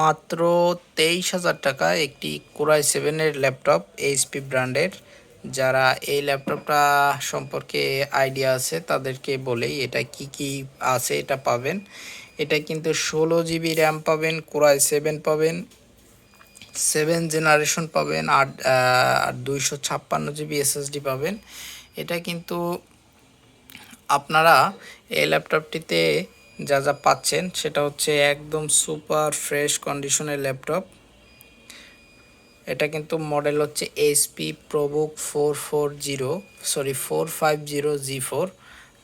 মাত্র তেইশ হাজার টাকা একটি কোরাই সেভেনের ল্যাপটপ এইচপি ব্র্যান্ডের। যারা এই ল্যাপটপটা সম্পর্কে আইডিয়া আছে, তাদেরকে বলেই এটা কি কি আছে এটা পাবেন। এটা কিন্তু ষোলো জিবি র্যাম পাবেন, কোরাই সেভেন পাবেন, সেভেন জেনারেশন পাবেন আর দুইশো ছাপ্পান্ন জিবি এসএসডি পাবেন। এটা কিন্তু আপনারা এই ল্যাপটপটিতে যা যা পাচ্ছেন, সেটা হচ্ছে একদম সুপার ফ্রেশ কন্ডিশনের ল্যাপটপ। এটা কিন্তু মডেল হচ্ছে HP ProBook four four zero sorry four five zero G four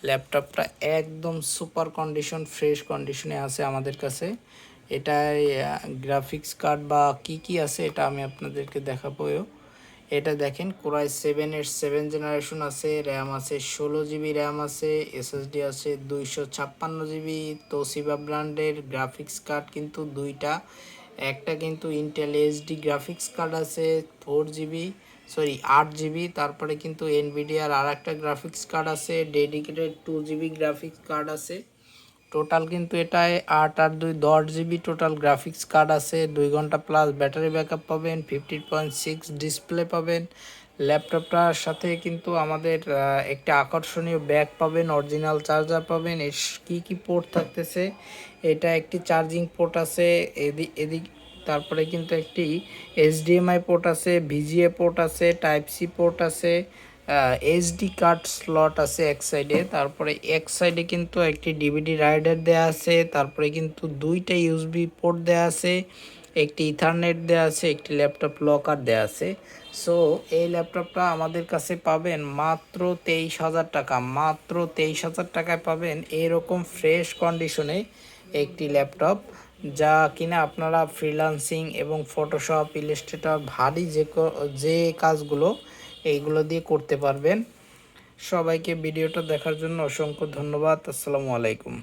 ল্যাপটপটা একদম সুপার কন্ডিশন, ফ্রেশ কন্ডিশনে আছে আমাদের কাছে। এটায় গ্রাফিক্স কার্ড বা কি কি আছে, এটা আমি আপনাদেরকে দেখাবো। এটা দেখেন, কোরাই সেভেনের সেভেন জেনারেশন আছে র্যাম আছে ষোলো জিবি র্যাম আছে এসএসডি আছে দুইশো ছাপ্পান্ন জিবি তোসিবা ব্র্যান্ডের গ্রাফিক্স কার্ড কিন্তু দুইটা। একটা কিন্তু ইন্টেল এইচডি গ্রাফিক্স কার্ড আছে ফোর জিবি সরি আট জিবি তারপরে কিন্তু এনভিডিআর আর একটা গ্রাফিক্স কার্ড আছে dedicated two GB graphics card আছে। টোটাল কিন্তু এটায় আট আট দুই দশ জিবি টোটাল গ্রাফিক্স কার্ড আছে, দুই ঘণ্টা প্লাস ব্যাটারি ব্যাকআপ পাবেন ফিফটিন পয়েন্ট সিক্স ডিসপ্লে পাবেন। ল্যাপটপটার সাথে কিন্তু আমাদের একটা আকর্ষণীয় ব্যাগ পাবেন অরিজিনাল চার্জার পাবেন। এর কী কী পোর্ট থাকতেছে? এটা একটি চার্জিং পোর্ট আছে এদিক এদিক, তারপরে কিন্তু একটি এইচডিএমআই পোর্ট আছে ভিজিএ পোর্ট আছে টাইপ সি পোর্ট আছে। এইচডি কার্ড স্লট আছে এক সাইডে তারপরে এক সাইডে কিন্তু একটি ডিভিডি রাইডার দেওয়া আছে, তারপরে কিন্তু দুইটা ইউএসবি পোর্ট দেওয়া আছে, একটি ইথারনেট দেওয়া আছে, একটি ল্যাপটপ লকার দেওয়া আছে। সো এই ল্যাপটপটা আমাদের কাছে পাবেন মাত্র তেইশ হাজার টাকা, মাত্র তেইশ হাজার টাকায় পাবেন এরকম ফ্রেশ কন্ডিশনে একটি ল্যাপটপ যা কিনা আপনারা ফ্রিলান্সিং এবং ফটোশপ ইলিস্ট্রেটর ভারী যে যে কাজগুলো এইগুলো দিয়ে করতে পারবেন। সবাইকে ভিডিওটা দেখার জন্য অসংখ্য ধন্যবাদ। আসসালামু আলাইকুম।